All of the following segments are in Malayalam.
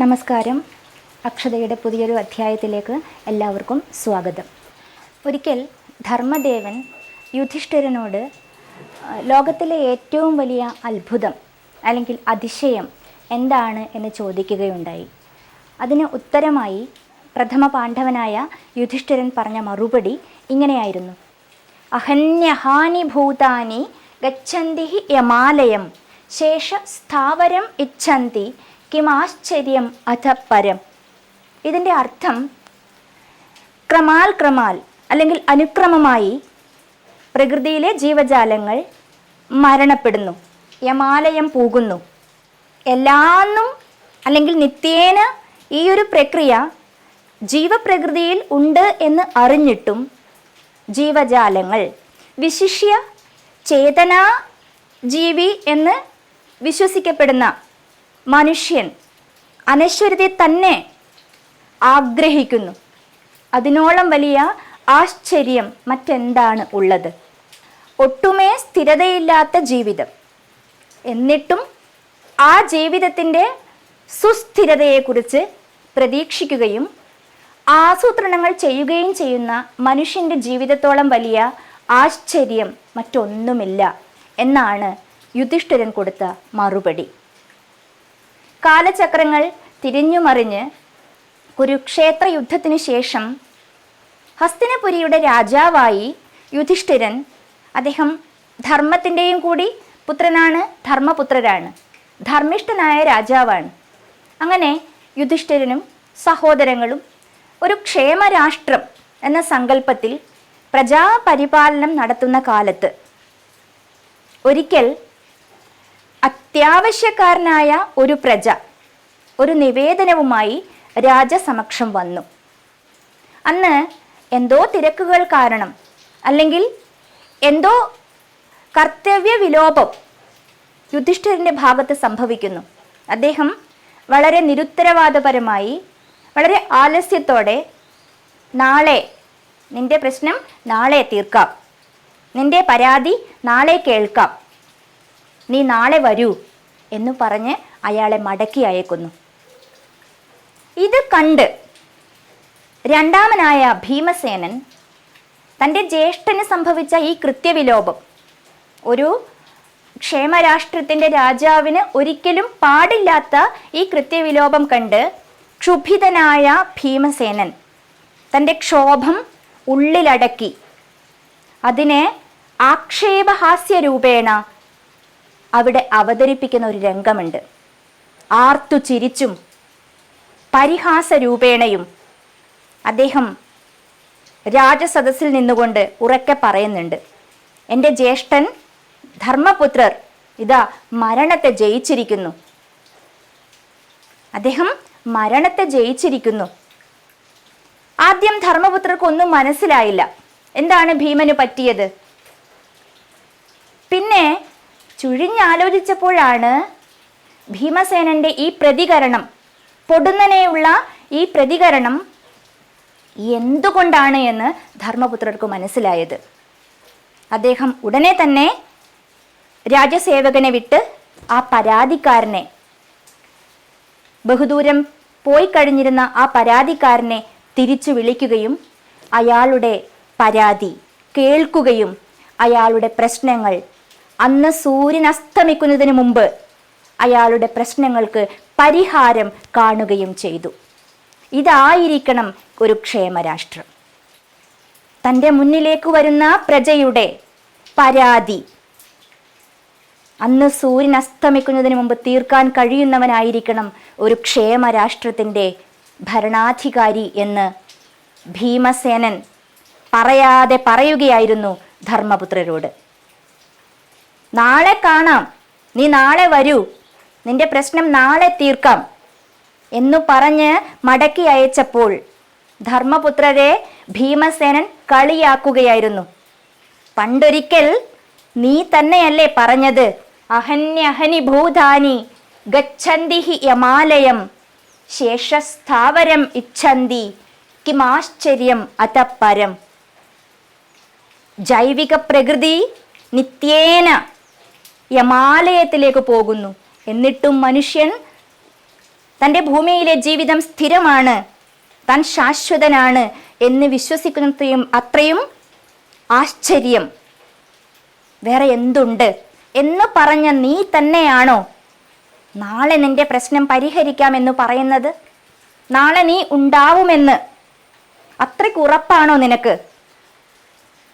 നമസ്കാരം. അക്ഷതയുടെ പുതിയൊരു അധ്യായത്തിലേക്ക് എല്ലാവർക്കും സ്വാഗതം. ഒരിക്കൽ ധർമ്മദേവൻ യുധിഷ്ഠിരനോട് ലോകത്തിലെ ഏറ്റവും വലിയ അത്ഭുതം അല്ലെങ്കിൽ അതിശയം എന്താണ്? എന്ന് ചോദിക്കുകയുണ്ടായി. അതിന് ഉത്തരമായി പ്രഥമ പാണ്ഡവനായ യുധിഷ്ഠിരൻ പറഞ്ഞ മറുപടി ഇങ്ങനെയായിരുന്നു. അഹന്യഹാനി ഭൂതാനി ഗച്ഛന്തി യമാലയം ശേഷ സ്ഥാവരം ഇച്ഛന്തി കിമാശ്ചര്യം അഥ പരം. ഇതിന്റെ അർത്ഥം ക്രമാൽ ക്രമാൽ അല്ലെങ്കിൽ അനുക്രമമായി പ്രകൃതിയിലെ ജീവജാലങ്ങൾ മരണപ്പെടുന്നു. യമാലയം പോകുന്നു. എല്ലാന്നും അല്ലെങ്കിൽ നിത്യേന ഈ ഒരു പ്രക്രിയ ജീവപ്രകൃതിയിൽ ഉണ്ട് എന്ന് അറിഞ്ഞിട്ടും ജീവജാലങ്ങൾ വിശിഷ്യ ചേതനാ ജീവി എന്ന് വിശ്വസിക്കപ്പെടുന്ന മനുഷ്യൻ അനശ്വരതയെ തന്നെ ആഗ്രഹിക്കുന്നു. അതിനോളം വലിയ ആശ്ചര്യം മറ്റെന്താണ് ഉള്ളത്? ഒട്ടുമേ സ്ഥിരതയില്ലാത്ത ജീവിതം. എന്നിട്ടും ആ ജീവിതത്തിന്റെ സുസ്ഥിരതയെക്കുറിച്ച് പ്രതീക്ഷിക്കുകയും ആസൂത്രണങ്ങൾ ചെയ്യുകയും ചെയ്യുന്ന മനുഷ്യന്റെ ജീവിതത്തോളം വലിയ ആശ്ചര്യം മറ്റൊന്നുമില്ല എന്നാണ് യുധിഷ്ഠിരൻ കൊടുത്ത മറുപടി. കാലചക്രങ്ങൾ തിരിഞ്ഞുമറിഞ്ഞ് കുരുക്ഷേത്ര യുദ്ധത്തിനു ശേഷം ഹസ്തിനപുരിയുടെ രാജാവായി യുധിഷ്ഠിരൻ അദ്ദേഹം ധർമ്മത്തിന്റെയും കൂടി പുത്രനാണ് ധർമ്മപുത്രരാണ് ധർമ്മിഷ്ഠനായ രാജാവാണ്. അങ്ങനെ യുധിഷ്ഠിരനും സഹോദരങ്ങളും ഒരു ക്ഷേമരാഷ്ട്രം എന്ന സങ്കല്പത്തിൽ പ്രജാപരിപാലനം നടത്തുന്ന കാലത്ത് ഒരിക്കൽ അത്യാവശ്യക്കാരനായ ഒരു പ്രജ ഒരു നിവേദനവുമായി രാജസമക്ഷം വന്നു. അന്ന് എന്തോ തിരക്കുകൾ കാരണം അല്ലെങ്കിൽ എന്തോ കർത്തവ്യ വിലോപം യുധിഷ്ഠിരന്റെ ഭാഗത്ത് സംഭവിക്കുന്നു. അദ്ദേഹം വളരെ നിരുത്തരവാദപരമായി വളരെ ആലസ്യത്തോടെ നാളെ നിന്റെ പ്രശ്നം നാളെ തീർക്കാം. നിന്റെ പരാതി നാളെ കേൾക്കാം. നീ നാളെ വരൂ എന്ന് പറഞ്ഞ് അയാളെ മടക്കി അയക്കുന്നു. ഇത് കണ്ട് രണ്ടാമനായ ഭീമസേനൻ തന്റെ ജ്യേഷ്ഠന് സംഭവിച്ച ഈ കൃത്യവിലോപം. ഒരു ക്ഷേമരാഷ്ട്രത്തിന്റെ രാജാവിന് ഒരിക്കലും പാടില്ലാത്ത ഈ കൃത്യവിലോപം കണ്ട് ക്ഷുഭിതനായ ഭീമസേനൻ തന്റെ ക്ഷോഭം ഉള്ളിലടക്കി. അതിനെ ആക്ഷേപഹാസ്യ രൂപേണ അവിടെ അവതരിപ്പിക്കുന്ന ഒരു രംഗമുണ്ട്. ആർത്തു ചിരിച്ചും പരിഹാസ രൂപേണയും അദ്ദേഹം രാജസദസ്സിൽ നിന്നുകൊണ്ട് ഉറക്കെ പറയുന്നുണ്ട്. എന്റെ ജ്യേഷ്ഠൻ ധർമ്മപുത്രർ ഇതാ മരണത്തെ ജയിച്ചിരിക്കുന്നു. അദ്ദേഹം മരണത്തെ ജയിച്ചിരിക്കുന്നു. ആദ്യം ധർമ്മപുത്രർക്ക് ഒന്നും മനസ്സിലായില്ല. എന്താണ് ഭീമന് പറ്റിയത്? പിന്നെ ചുഴിഞ്ഞാലോചിച്ചപ്പോഴാണ് ഭീമസേനന്റെ ഈ പ്രതികരണം. പൊടുന്നനെയുള്ള ഈ പ്രതികരണം എന്തുകൊണ്ടാണ് എന്ന് ധർമ്മപുത്രർക്ക് മനസ്സിലായത്. അദ്ദേഹം ഉടനെ തന്നെ രാജസേവകനെ വിട്ട് ആ പരാതിക്കാരനെ ബഹുദൂരം പോയി കഴിഞ്ഞിരുന്ന ആ പരാതിക്കാരനെ തിരിച്ചു വിളിക്കുകയും അയാളുടെ പരാതി കേൾക്കുകയും അയാളുടെ പ്രശ്നങ്ങൾ അന്ന് സൂര്യൻ അസ്തമിക്കുന്നതിന് മുമ്പ് അയാളുടെ പ്രശ്നങ്ങൾക്ക് പരിഹാരം കാണുകയും ചെയ്തു. ഇതായിരിക്കണം ഒരു ക്ഷേമരാഷ്ട്രം. തന്റെ മുന്നിലേക്ക് വരുന്ന പ്രജയുടെ പരാതി. അന്ന് സൂര്യൻ അസ്തമിക്കുന്നതിന് മുമ്പ് തീർക്കാൻ കഴിയുന്നവനായിരിക്കണം ഒരു ക്ഷേമരാഷ്ട്രത്തിന്റെ ഭരണാധികാരി എന്ന് ഭീമസേനൻ പറയാതെ പറയുകയായിരുന്നു ധർമ്മപുത്രരോട്. നാളെ കാണാം. നീ നാളെ വരൂ. നിന്റെ പ്രശ്നം നാളെ തീർക്കാം. എന്നു പറഞ്ഞ് മടക്കി അയച്ചപ്പോൾ ധർമ്മപുത്രരെ ഭീമസേനൻ കളിയാക്കുകയായിരുന്നു. പണ്ടൊരിക്കൽ നീ തന്നെയല്ലേ പറഞ്ഞത്? അഹന്യഹനി ഭൂതാനി ഗച്ഛന്തി ഹി യമാലയം ശേഷസ്ഥാവരം ഇച്ഛന്തി കിമാശ്ചര്യം അതപരം ജൈവിക പ്രകൃതി നിത്യേന യമാലയത്തിലേക്ക് പോകുന്നു. എന്നിട്ടും മനുഷ്യൻ തന്റെ ഭൂമിയിലെ ജീവിതം സ്ഥിരമാണ്. താൻ ശാശ്വതനാണ് എന്ന് വിശ്വസിക്കുന്നത്രയും അത്രയും ആശ്ചര്യം. വേറെ എന്തുണ്ട്? എന്ന് പറഞ്ഞ നീ തന്നെയാണോ? നാളെ നിന്റെ പ്രശ്നം പരിഹരിക്കാമെന്ന് പറയുന്നത്? നാളെ നീ ഉണ്ടാവുമെന്ന്? അത്രയ്ക്ക് ഉറപ്പാണോ നിനക്ക്?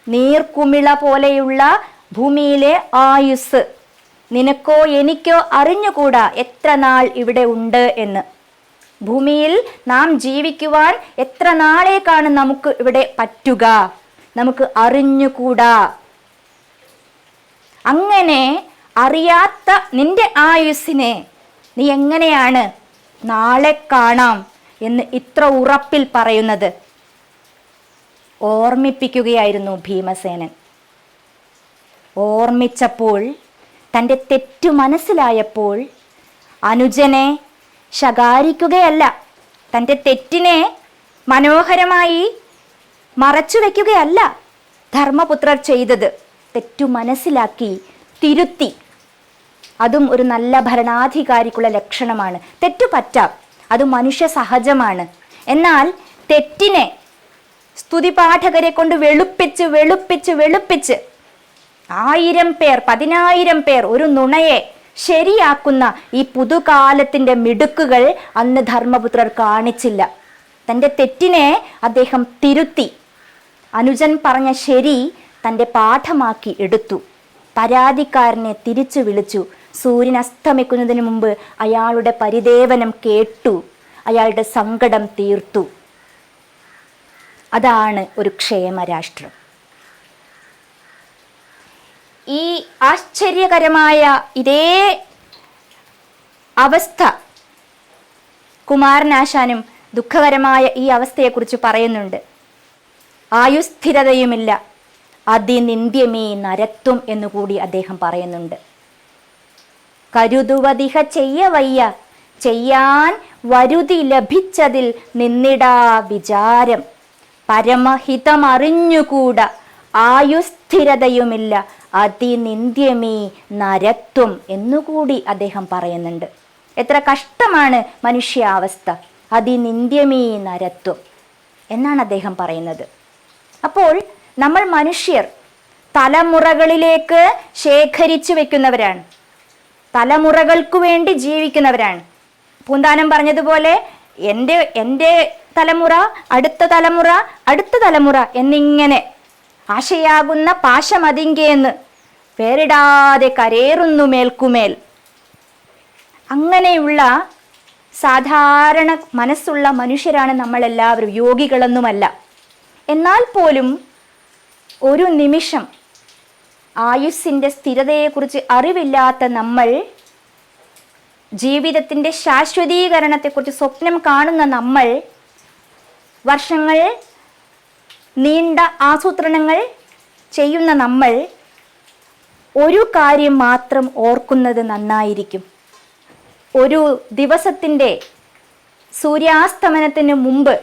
നീർക്കുമിള പോലെയുള്ള ഭൂമിയിലെ ആയുസ് നിനക്കോ എനിക്കോ അറിഞ്ഞുകൂടാ എത്ര നാൾ ഇവിടെ ഉണ്ട് എന്ന്. ഭൂമിയിൽ നാം ജീവിക്കുവാൻ എത്ര നാളേക്കാണ് നമുക്ക് ഇവിടെ പറ്റുക? നമുക്ക് അറിഞ്ഞുകൂടാ. അങ്ങനെ അറിയാത്ത നിന്റെ ആയുസ്സിനെ നീ എങ്ങനെയാണ് നാളെ കാണാം എന്ന് ഇത്ര ഉറപ്പിൽ പറയുന്നത്? ഓർമ്മിപ്പിക്കുകയായിരുന്നു ഭീമസേനൻ. ഓർമ്മിച്ചപ്പോൾ തന്റെ തെറ്റു മനസ്സിലായപ്പോൾ അനുജനെ ശകാരിക്കുകയല്ല തന്റെ തെറ്റിനെ മനോഹരമായി മറച്ചു വയ്ക്കുകയല്ല ധർമ്മപുത്രർ ചെയ്തത്. തെറ്റു മനസ്സിലാക്കി തിരുത്തി. അതും ഒരു നല്ല ഭരണാധികാരിക്കുള്ള ലക്ഷണമാണ്. തെറ്റു പറ്റാം. അത് മനുഷ്യ സഹജമാണ്. എന്നാൽ തെറ്റിനെ സ്തുതിപാഠകരെ കൊണ്ട് വെളുപ്പിച്ച് വെളുപ്പിച്ച് വെളുപ്പിച്ച് ആയിരം പേർ പതിനായിരം പേർ ഒരു നുണയെ ശരിയാക്കുന്ന ഈ പുതുകാലത്തിന്റെ മിടുക്കുകൾ അന്ന് ധർമ്മപുത്രർ കാണിച്ചില്ല. തന്റെ തെറ്റിനെ അദ്ദേഹം തിരുത്തി. അനുജൻ പറഞ്ഞ ശരി തന്റെ പാഠമാക്കി എടുത്തു. പരാതിക്കാരനെ തിരിച്ചു വിളിച്ചു. സൂര്യൻ അസ്തമിക്കുന്നതിന് മുമ്പ് അയാളുടെ പരിദേവനം കേട്ടു. അയാളുടെ സങ്കടം തീർത്തു. അതാണ് ഒരു ക്ഷേമരാഷ്ട്രം. ഈ ആശ്ചര്യകരമായ ഇതേ അവസ്ഥ കുമാരനാശാനും ദുഃഖകരമായ ഈ അവസ്ഥയെക്കുറിച്ച് പറയുന്നുണ്ട്. ആയുസ്ഥിരതയുമില്ല അതിനിന്ദ്യമേ നരത്വം എന്നുകൂടി അദ്ദേഹം പറയുന്നുണ്ട്. കരുതുവതിഹ ചെയ്യവയ്യ ചെയ്യാൻ വരുതി ലഭിച്ചതിൽ നിന്നിടാ വിചാരം. പരമഹിതമറിഞ്ഞുകൂട. ആയുസ്ഥിരതയുമില്ല. അതിനിന്ദ്യമേ നരത്വം എന്നുകൂടി അദ്ദേഹം പറയുന്നുണ്ട്. എത്ര കഷ്ടമാണ് മനുഷ്യാവസ്ഥ. അതിനിന്ദ്യമേ നരത്വം എന്നാണ് അദ്ദേഹം പറയുന്നത്. അപ്പോൾ നമ്മൾ മനുഷ്യർ തലമുറകളിലേക്ക് ശേഖരിച്ചു വെക്കുന്നവരാണ്. തലമുറകൾക്ക് വേണ്ടി ജീവിക്കുന്നവരാണ്. പൂന്താനം പറഞ്ഞതുപോലെ എന്റെ എന്റെ തലമുറ അടുത്ത തലമുറ അടുത്ത തലമുറ എന്നിങ്ങനെ ആശയാകുന്ന പാശമതിങ്കേന്ന് പേരിടാതെ കരേറുന്നു മേൽക്കുമേൽ. അങ്ങനെയുള്ള സാധാരണ മനസ്സുള്ള മനുഷ്യരാണ് നമ്മളെല്ലാവരും യോഗികളൊന്നുമല്ല. എന്നാൽ പോലും ഒരു നിമിഷം ആയുസ്സിന്റെ സ്ഥിരതയെക്കുറിച്ച് അറിവില്ലാത്ത നമ്മൾ ജീവിതത്തിന്റെ ശാശ്വതീകരണത്തെക്കുറിച്ച് സ്വപ്നം കാണുന്ന നമ്മൾ വർഷങ്ങൾ നീണ്ട ആസൂത്രണങ്ങൾ ചെയ്യുന്ന നമ്മൾ ഒരു കാര്യം മാത്രം ഓർക്കുന്നത് നന്നായിരിക്കും. ഒരു ദിവസത്തിന്റെ സൂര്യാസ്തമനത്തിന് മുമ്പ്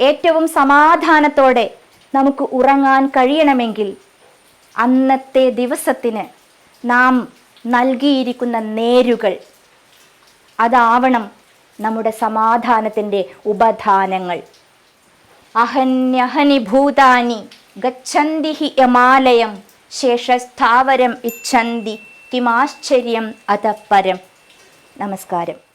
ഏറ്റവും സമാധാനത്തോടെ നമുക്ക് ഉറങ്ങാൻ കഴിയണമെങ്കിൽ അന്നത്തെ ദിവസത്തിന് നാം നൽകിയിരിക്കുന്ന നേരുകൾ അതാവണം നമ്മുടെ സമാധാനത്തിന്റെ ഉപധാനങ്ങൾ. അഹന്യഹനി ഭൂതാനി ഗച്ഛന്തി ഹി യമാലയം ശേഷസ്ഥാവരം ഇച്ഛന്തി കിമാശ്ചര്യം അതപ്പരം. നമസ്കാരം.